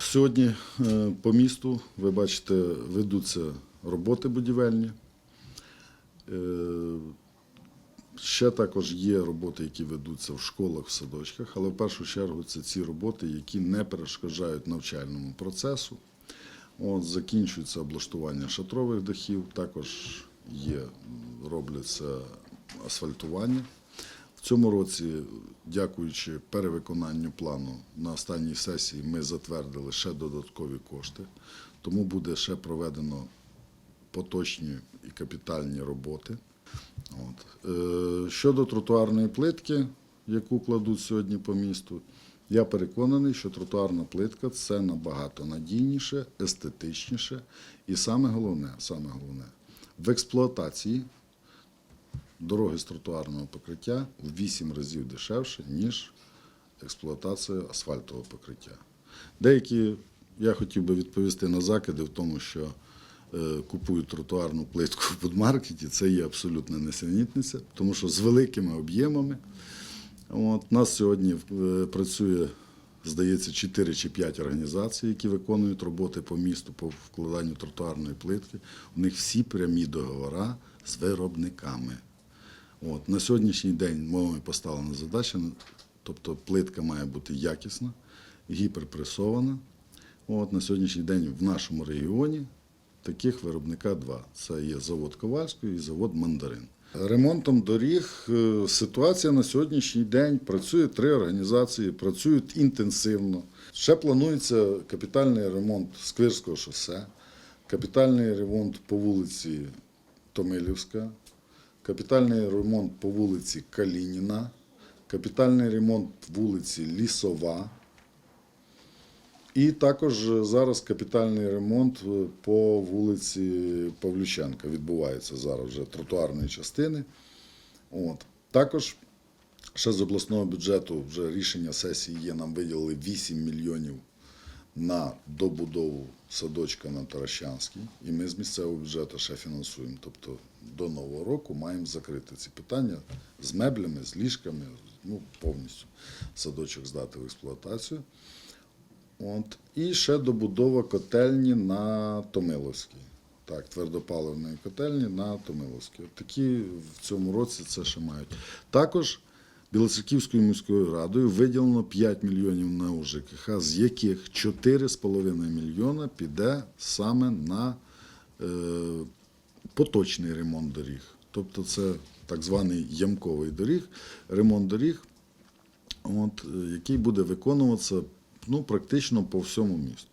Сьогодні е, по місту, ви бачите, ведуться роботи будівельні. Е, Ще також є роботи, які ведуться в школах, в садочках, але в першу чергу це ці роботи, які не перешкоджають навчальному процесу. От, закінчується облаштування шатрових дахів, також є, робляться асфальтування. Цьому році, дякуючи перевиконанню плану на останній сесії, ми затвердили ще додаткові кошти, тому буде ще проведено поточні і капітальні роботи. От. Е, Щодо тротуарної плитки, яку кладуть сьогодні по місту, я переконаний, що тротуарна плитка це набагато надійніше, естетичніше і саме головне, саме головне в експлуатації дороги з тротуарного покриття в 8 разів дешевше, ніж експлуатація асфальтового покриття. Деякі, я хотів би відповісти на закиди в тому, що е, купують тротуарну плитку в будмаркеті, це є абсолютна несенітниця, тому що з великими об'ємами. От, нас сьогодні е, працює, здається, 4 чи 5 організацій, які виконують роботи по місту по вкладанню тротуарної плитки. У них всі прямі договори з виробниками. От, на сьогоднішній день мовами поставлена задача, тобто плитка має бути якісна, гіперпресована. От, на сьогоднішній день в нашому регіоні таких виробника два. Це є завод Ковальський і завод Мандарин. Ремонтом доріг е, ситуація на сьогоднішній день працює три організації, працюють інтенсивно. Ще планується капітальний ремонт Сквирського шосе, капітальний ремонт по вулиці Томилівська, капітальний ремонт по вулиці Калініна, капітальний ремонт вулиці Лісова. І також зараз капітальний ремонт е, по вулиці Павлюченка відбувається зараз вже тротуарної частини. От. Також ще з обласного бюджету вже рішення сесії є, нам виділили 8 мільйонів на добудову садочка на Таращанській. І ми з місцевого бюджету ще фінансуємо. Тобто до нового року маємо закрити ці питання з меблями, з ліжками, ну, повністю садочок здати в експлуатацію. От. І ще добудова котельні на Томиловській. Так, твердопаливної котельні на Томиловській. От такі в цьому році це ще мають. Також Білоцерківською міською радою виділено 5 мільйонів на УЖКХ, з яких 4,5 мільйона піде саме на е, поточний ремонт доріг. Тобто це так званий ямковий доріг, ремонт доріг, от, е, який буде виконуватися ну, практично по всьому місту.